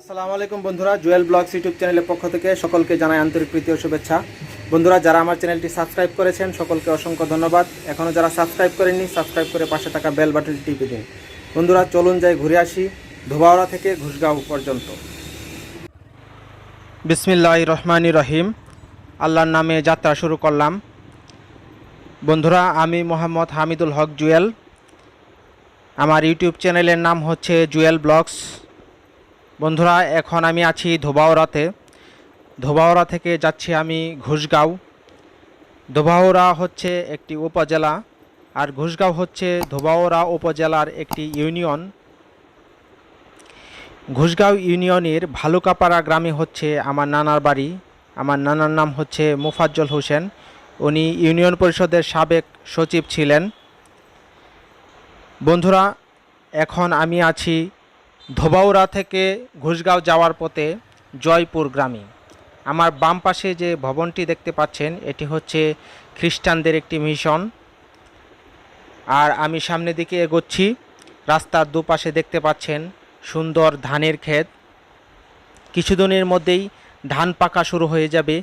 আসসালামু আলাইকুম বন্ধুরা, জুয়েল ব্লগস ইউটিউব চ্যানেলের পক্ষ থেকে সকলকে জানাই আন্তরিক প্রীতি ও শুভেচ্ছা। বন্ধুরা, যারা আমার চ্যানেলটি সাবস্ক্রাইব করেছেন, সকলকে অসংখ্য ধন্যবাদ। এখনও যারা সাবস্ক্রাইব করেননি, সাবস্ক্রাইব করে পাশে থাকা বেল বাটনটি টিপে দিন। বন্ধুরা, চলুন যাই ঘুরে আসি ধোবাওড়া থেকে ঘুষগাঁও পর্যন্ত। বিসমিল্লাহ রহমানি রহিম। আল্লাহর নামে যাত্রা শুরু করলাম। বন্ধুরা, আমি মোহাম্মদ হামিদুল হক জুয়েল। আমার ইউটিউব চ্যানেলের নাম হচ্ছে জুয়েল ব্লগস। বন্ধুরা, এখন আমি আছি ধোবাওড়াতে ধোবাওড়া থেকে যাচ্ছি আমি ঘুষগাঁও। ধোবাওড়া হচ্ছে একটি উপজেলা আর ঘুষগাঁও হচ্ছে ধোবাওড়া উপজেলার একটি ইউনিয়ন। ঘুষগাঁও ইউনিয়নের ভালুকাপাড়া গ্রামে হচ্ছে আমার নানার বাড়ি। আমার নানার নাম হচ্ছে মুফাজ্জল হোসেন। উনি ইউনিয়ন পরিষদের সাবেক সচিব ছিলেন। বন্ধুরা, এখন আমি আছি ধোবাউড়া থেকে ঘুষগাঁও যাওয়ার পথে জয়পুর গ্রামে। আমার বাম পাশে যে ভবনটি দেখতে পাচ্ছেন, এটি হচ্ছে খ্রিস্টানদের একটি মিশন। আর আমি সামনের দিকে এগোচ্ছি, রাস্তার দুপাশে দেখতে পাচ্ছেন সুন্দর ধানের ক্ষেত। কিছুদিনের মধ্যেই ধান পাকা শুরু হয়ে যাবে,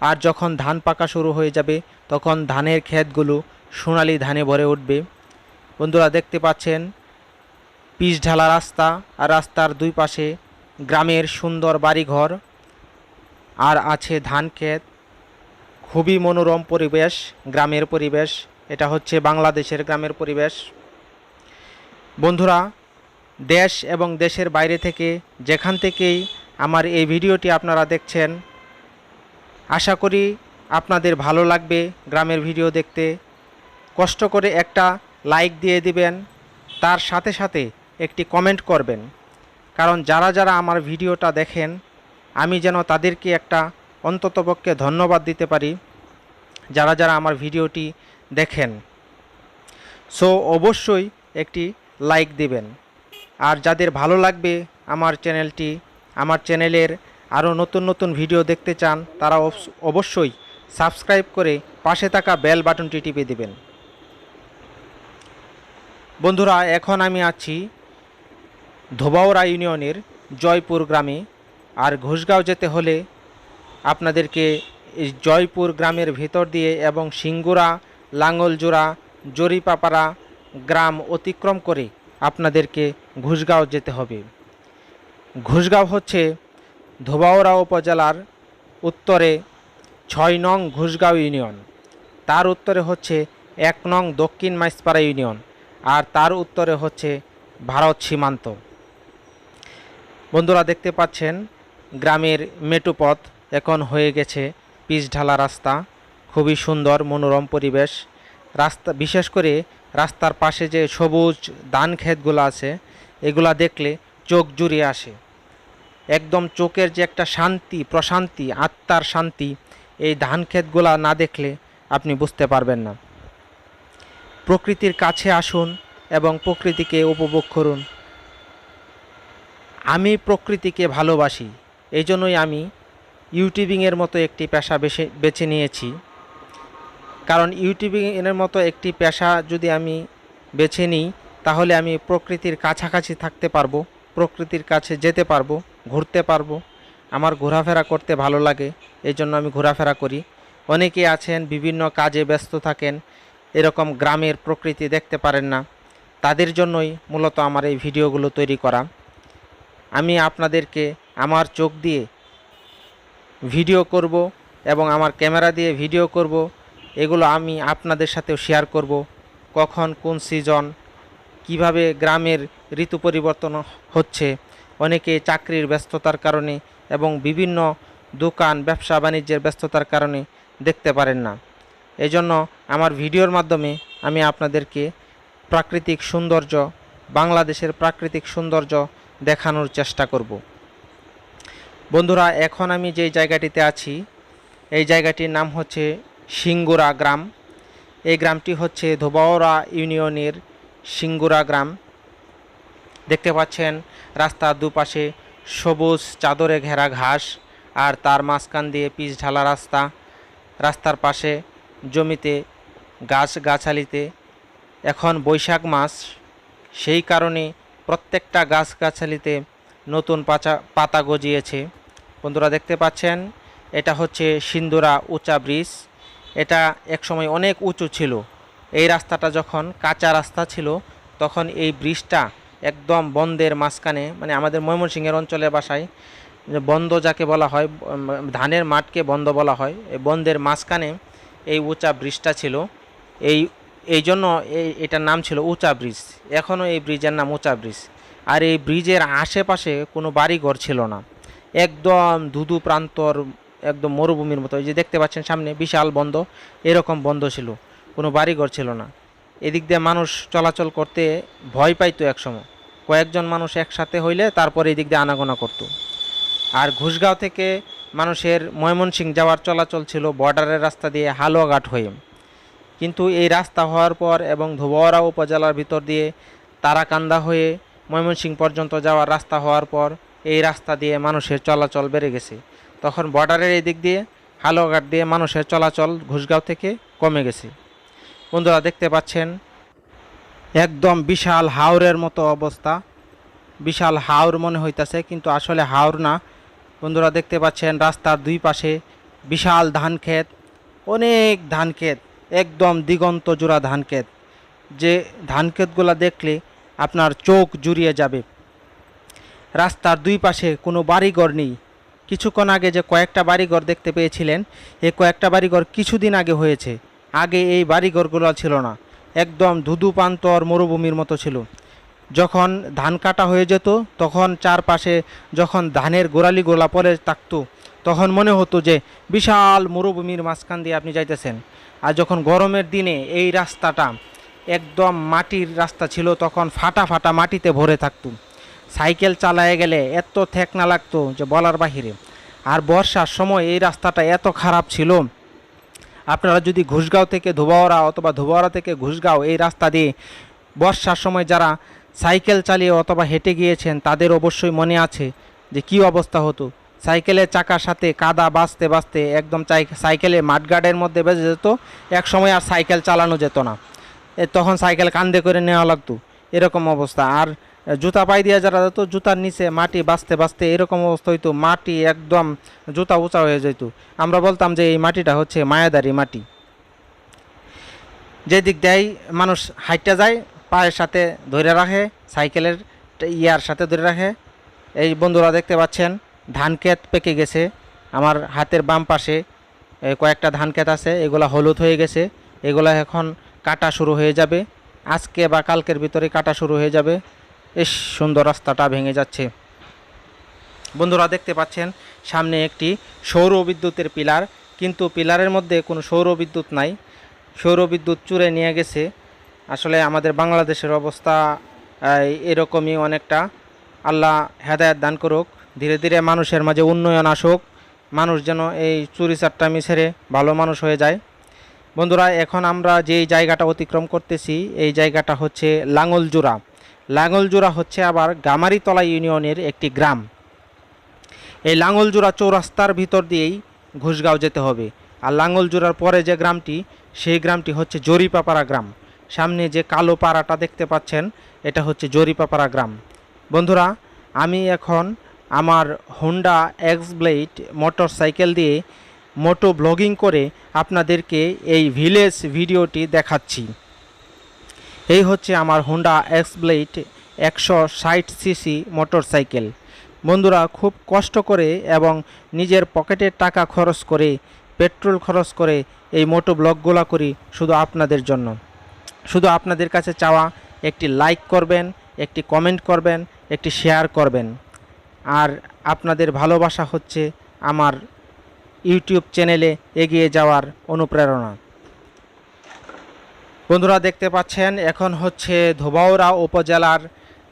আর যখন ধান পাকা শুরু হয়ে যাবে, তখন ধানের ক্ষেতগুলো সোনালি ধানে ভরে উঠবে। বন্ধুরা দেখতে পাচ্ছেন পিচ ঢালা রাস্তা আর রাস্তার দুই পাশে গ্রামের সুন্দর বাড়িঘর আর আছে ধান ক্ষেত। খুবই মনোরম পরিবেশ, গ্রামের পরিবেশ। এটা হচ্ছে বাংলাদেশের গ্রামের পরিবেশ। বন্ধুরা, দেশ এবং দেশের বাইরে থেকে যেখান থেকেই আমার এই ভিডিওটি আপনারা দেখছেন, আশা করি আপনাদের ভালো লাগবে গ্রামের ভিডিও দেখতে। কষ্ট করে একটা লাইক দিয়ে দিবেন। তার সাথে সাথে একটি কমেন্ট করবেন। কারণ যারা যারা আমার ভিডিওটা দেখেন, আমি যেন তাদেরকে একটা অন্ততপক্ষে ধন্যবাদ দিতে পারি, যারা যারা আমার ভিডিওটি দেখেন। সো অবশ্যই একটি লাইক দিবেন। আর যাদের ভালো লাগবে আমার চ্যানেলটি, আমার চ্যানেলের আরও নতুন নতুন ভিডিও দেখতে চান, তারা অবশ্যই সাবস্ক্রাইব করে পাশে থাকা বেল বাটনটি টিপে দিবেন। বন্ধুরা, এখন আমি আছি ধোবাউড়া ইউনিয়নের জয়পুর গ্রামে। আর ঘোষগাঁও যেতে হলে আপনাদেরকে জয়পুর গ্রামের ভিতর দিয়ে এবং সিঙ্গুরা লাঙ্গলজোড়া জরিপাপাড়া গ্রাম অতিক্রম করে আপনাদেরকে ঘুষগাঁও যেতে হবে। ঘুষগাঁও হচ্ছে ধোবাউড়া উপজেলার উত্তরে ছয় নং ঘুষগাঁও ইউনিয়ন। তার উত্তরে হচ্ছে এক নং দক্ষিণ মাইসপাড়া ইউনিয়ন। আর তার উত্তরে হচ্ছে ভারত সীমান্ত। বন্ধুরা দেখতে পাচ্ছেন, গ্রামের মেটুপথ এখন হয়ে গেছে পিচ ঢালা রাস্তা। খুবই সুন্দর, মনোরম পরিবেশ। রাস্তা, বিশেষ করে রাস্তার পাশে যে সবুজ ধান ক্ষেতগুলো আছে, এগুলা দেখলে চোখ জুড়িয়ে আসে। একদম চোখের যে একটা শান্তি, প্রশান্তি, আত্মার শান্তি, এই ধান ক্ষেতগুলা না দেখলে আপনি বুঝতে পারবেন না। প্রকৃতির কাছে আসুন এবং প্রকৃতিকে উপভোগ করুন। আমি প্রকৃতিকে ভালোবাসি, এই জন্যই আমি ইউটিউবিংয়ের মতো একটি পেশা বেছে বেছে নিয়েছি। কারণ ইউটিউবিংয়ের মতো একটি পেশা যদি আমি বেছে নিই, তাহলে আমি প্রকৃতির কাছাকাছি থাকতে পারব, প্রকৃতির কাছে যেতে পারব, ঘুরতে পারব। আমার ঘোরাফেরা করতে ভালো লাগে, এই জন্য আমি ঘোরাফেরা করি। অনেকে আছেন, বিভিন্ন কাজে ব্যস্ত থাকেন, এরকম গ্রামের প্রকৃতি দেখতে পারেন না। তাদের জন্যই মূলত আমার এই ভিডিওগুলো তৈরি করা। আমি আপনাদেরকে আমার চোখ দিয়ে ভিডিও করব এবং আমার ক্যামেরা দিয়ে ভিডিও করব। এগুলো আমি আপনাদের সাথেও শেয়ার করব। কখন কোন সিজন, কীভাবে গ্রামের ঋতু পরিবর্তন হচ্ছে, অনেকে চাকরির ব্যস্ততার কারণে এবং বিভিন্ন দোকান ব্যবসা বাণিজ্যের ব্যস্ততার কারণে দেখতে পারেন না। এজন্য আমার ভিডিওর মাধ্যমে আমি আপনাদেরকে প্রাকৃতিক সৌন্দর্য, বাংলাদেশের প্রাকৃতিক সৌন্দর্য দেখানোর চেষ্টা করব। বন্ধুরা, এখন আমি যেই জায়গাটিতে আছি, এই জায়গাটির নাম হচ্ছে সিঙ্গুরা গ্রাম। এই গ্রামটি হচ্ছে ধোবাওড়া ইউনিয়নের সিঙ্গুরা গ্রাম। দেখতে পাচ্ছেন, রাস্তার দুপাশে সবুজ চাদরে ঘেরা ঘাস আর তার মাঝখান দিয়ে পিচ ঢালা রাস্তা। রাস্তার পাশে জমিতে গাছ গাছালিতে এখন বৈশাখ মাস। সেই কারণে প্রত্যেকটা গাছগাছালিতে নতুন পাচা, পাতা গজিয়েছে। বন্ধুরা দেখতে পাচ্ছেন, এটা হচ্ছে সিন্দুরা উঁচা ব্রিজ। এটা একসময় অনেক উঁচু ছিল। এই রাস্তাটা যখন কাঁচা রাস্তা ছিল, তখন এই ব্রিজটা একদম বন্ধের মাঝখানে মানে আমাদের ময়মনসিংহের অঞ্চলের বাসায় বন্ধ যাকে বলা হয় ধানের মাঠকে বন্ধ বলা হয়, এই বন্ধের মাঝখানে এই উঁচা ব্রিজটা ছিল। এই এই জন্য এটার নাম ছিল উঁচা ব্রিজ। এখনও এই ব্রিজের নাম উঁচা ব্রিজ। আর এই ব্রিজের আশেপাশে কোনো বাড়িঘর ছিল না। একদম ধুধু প্রান্তর, একদম মরুভূমির মতো। এই যে দেখতে পাচ্ছেন সামনে, বিশাল বন্ধ। এরকম বন্ধ ছিল। কোনো বাড়িঘর ছিল না। এদিক দিয়ে মানুষ চলাচল করতে ভয় পাইতো একসময়। কয়েকজন মানুষ একসাথে হইলে তারপরে এদিক দিয়ে আনাগোনা করতো। আর ঘুষগাঁও থেকে মানুষের ময়মনসিং যাওয়ার চলাচল ছিল বর্ডারের রাস্তা দিয়ে হালুয়াঘাট হয়ে। কিন্তু এই রাস্তা হওয়ার পর এবং ধোবাওয়ারা উপজেলার ভিতর দিয়ে তারাকান্দা হয়ে ময়মনসিং পর্যন্ত যাওয়ার রাস্তা হওয়ার পর এই রাস্তা দিয়ে মানুষের চলাচল বেড়ে গেছে। তখন বর্ডারের এই দিক দিয়ে হালুয়াঘাট দিয়ে মানুষের চলাচল ঘুষগাঁও থেকে কমে গেছে। বন্ধুরা, দেখতে পাচ্ছেন একদম বিশাল হাওরের মতো অবস্থা। বিশাল হাওর মনে হইতাছে, কিন্তু আসলে হাওর না। বন্ধুরা, দেখতে পাচ্ছেন রাস্তার দুই পাশে বিশাল ধান ক্ষেত, অনেক ধান ক্ষেত। একদম দিগন্ত জোড়া ধান ক্ষেত যে ধান ক্ষেতগুলো দেখলে আপনার চোখ জুড়িয়ে যাবে। রাস্তার দুই পাশে কোনো বাড়িঘর নেই। কিছুক্ষণ আগে যে কয়েকটা বাড়িঘর দেখতে পেয়েছিলেন এই কয়েকটা বাড়িঘর কিছুদিন আগে হয়েছে। আগে এই বাড়িঘরগুলো ছিল না। একদম ধুধু প্রান্তর মরুভূমির মতো ছিল। যখন ধান কাটা হয়ে যেত, তখন চারপাশে যখন ধানের গোড়ালি গোলা পরে থাকতো তখন মনে হতো যে বিশাল মরুভূমির মাঝখান দিয়ে আপনি যাইতেছেন। আর যখন গরমের দিনে এই রাস্তাটা একদম মাটির রাস্তা ছিল, তখন ফাটা ফাটা মাটিতে ভরে থাকতো। সাইকেল চালায় গেলে এত ঠেকনা লাগতো যে বলার বাহিরে। আর বর্ষার সময় এই রাস্তাটা এত খারাপ ছিল, আপনারা যদি ঘুষগাঁও থেকে ধোবাওয়ারা অথবা ধোবাওয়ারা থেকে ঘুষগাঁও এই রাস্তা দিয়ে বর্ষার সময় যারা সাইকেল চালিয়ে অথবা হেঁটে গিয়েছেন, তাদের অবশ্যই মনে আছে যে কি অবস্থা হতো। সাইকেলের চাকার সাথে কাদা বাঁচতে বাঁচতে একদম সাইকেলে মাঠগার্ডের মধ্যে বেজে যেত, এক সময় আর সাইকেল চালানো যেত না। তখন সাইকেল কান্দে করে নেওয়া লাগতো, এরকম অবস্থা। আর জুতা পাই দিয়ে যারা যেত, জুতার নিচে মাটি বাঁচতে বাঁচতে এরকম অবস্থা হইতো, মাটি একদম জুতা উঁচা হয়ে যেত। আমরা বলতাম যে এই মাটিটা হচ্ছে মায়াদারি মাটি। যে দিক দিয়েই মানুষ হাইটটা যায়, পায়ের সাথে ধরে রাখে, সাইকেলের ইয়ার সাথে ধরে রাখে। এই বন্ধুরা দেখতে পাচ্ছেন ধান ক্ষেত পেকে গেছে। আমার হাতের বাম পাশে কয়েকটা ধান ক্ষেত আছে, এগুলা হলুদ হয়ে গেছে। এগুলা এখন কাটা শুরু হয়ে যাবে। আজকে বা কালকের ভিতরে কাটা শুরু হয়ে যাবে। ইস, সুন্দর রাস্তাটা ভেঙে যাচ্ছে। বন্ধুরা, দেখতে পাচ্ছেন, সামনে একটি সৌর বিদ্যুতের পিলার। কিন্তু পিলারের মধ্যে কোনো সৌর বিদ্যুৎ নাই। সৌর বিদ্যুৎ চুরে নিয়ে গেছে। আসলে আমাদের বাংলাদেশের অবস্থা এরকমই অনেকটা। আল্লাহ হেদায়ত দান করুক। ধীরে ধীরে মানুষের মাঝে উন্নয়ন আসুক, মানুষ যেন এই চুরি চাট্টামি ছেড়ে ভালো মানুষ হয়ে যায়। বন্ধুরা, এখন আমরা যেই জায়গাটা অতিক্রম করতেছি, এই জায়গাটা হচ্ছে লাঙ্গলজোড়া লাঙ্গলজোড়া হচ্ছে আবার গামারিতলা ইউনিয়নের একটি গ্রাম। এই লাঙ্গলজোড়া চৌরাস্তার ভিতর দিয়েই ঘুষগাঁও যেতে হবে। আর লাঙ্গলজোড়ার পরে যে গ্রামটি, সেই গ্রামটি হচ্ছে জরিপাপাড়া গ্রাম। সামনে যে কালো পাড়াটা দেখতে পাচ্ছেন, এটা হচ্ছে জরিপাপাড়া গ্রাম। বন্ধুরা, আমি এখন আমার Honda X blade motorcycle দিয়ে মোটো ব্লগিং করে আপনাদেরকে এই ভিলেজ ভিডিওটি দেখাচ্ছি। এই হচ্ছে আমার হোন্ডা এক্স ব্লেড একশো ষাট সিসি মোটর সাইকেল বন্ধুরা, খুব কষ্ট করে এবং নিজের পকেটের টাকা খরচ করে পেট্রোল খরচ করে এই মোটো ব্লগগুলো করি শুধু আপনাদের জন্য। শুধু আপনাদের কাছে চাওয়া, একটি লাইক করবেন, একটি কমেন্ট করবেন, একটি শেয়ার করবেন। আর আপনাদের ভালোবাসা হচ্ছে আমার ইউটিউব চ্যানেলে এগিয়ে যাওয়ার অনুপ্রেরণা। বন্ধুরা দেখতে পাচ্ছেন, এখন হচ্ছে ধোবাউড়া উপজেলার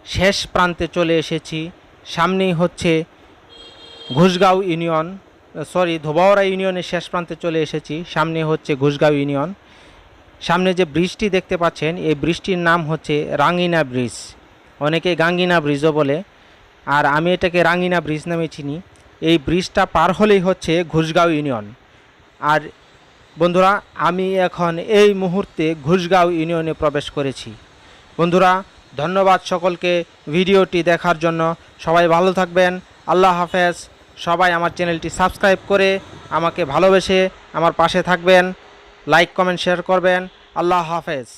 শেষ প্রান্তে চলে এসেছি। সামনেই হচ্ছে ঘুষগাঁও ইউনিয়ন, সরি, ধোবাউড়া ইউনিয়নের শেষ প্রান্তে চলে এসেছি। সামনে হচ্ছে ঘুষগাঁও ইউনিয়ন। সামনে যে ব্রিজটি দেখতে পাচ্ছেন, এই ব্রিজটির নাম হচ্ছে রাঙ্গিনা ব্রিজ। অনেকে গাঙ্গিনা ব্রিজও বলে। আর আমি এটাকে রাঙ্গিনা ব্রিজ নামে চিনি। এই ব্রিজটা পার হলেই হচ্ছে ঘুষগাঁও ইউনিয়ন। আর বন্ধুরা, আমি এখন এই মুহূর্তে ঘুষগাঁও ইউনিয়নে প্রবেশ করেছি। বন্ধুরা, ধন্যবাদ সকলকে ভিডিওটি দেখার জন্য। সবাই ভালো থাকবেন। আল্লাহ হাফেজ। সবাই আমার চ্যানেলটি সাবস্ক্রাইব করে আমাকে ভালোবেসে আমার পাশে থাকবেন। লাইক, কমেন্ট, শেয়ার করবেন। আল্লাহ হাফেজ।